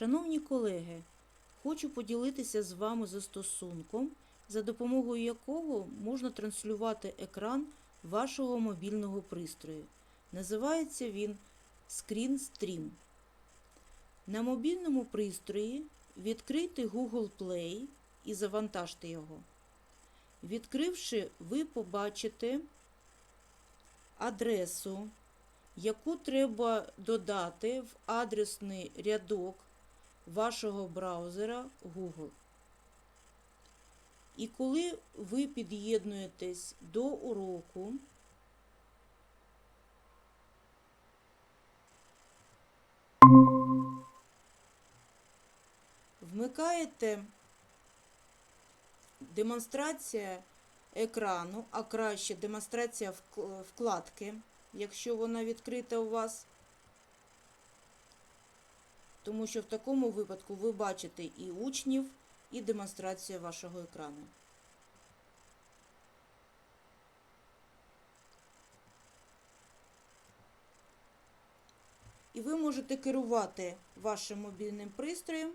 Шановні колеги, хочу поділитися з вами застосунком, за допомогою якого можна транслювати екран вашого мобільного пристрою. Називається він ScreenStream. На мобільному пристрої відкрийте Google Play і завантажте його. Відкривши, ви побачите адресу, яку треба додати в адресний рядок вашого браузера Google. І коли ви під'єднуєтесь до уроку, вмикаєте демонстрація екрану, а краще демонстрація вкладки, якщо вона відкрита у вас. Тому що в такому випадку ви бачите і учнів, і демонстрацію вашого екрану. І ви можете керувати вашим мобільним пристроєм,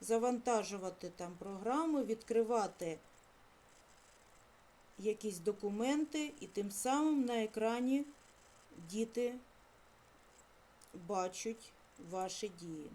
завантажувати там програми, відкривати якісь документи, і тим самим на екрані діти бачать ваші дії.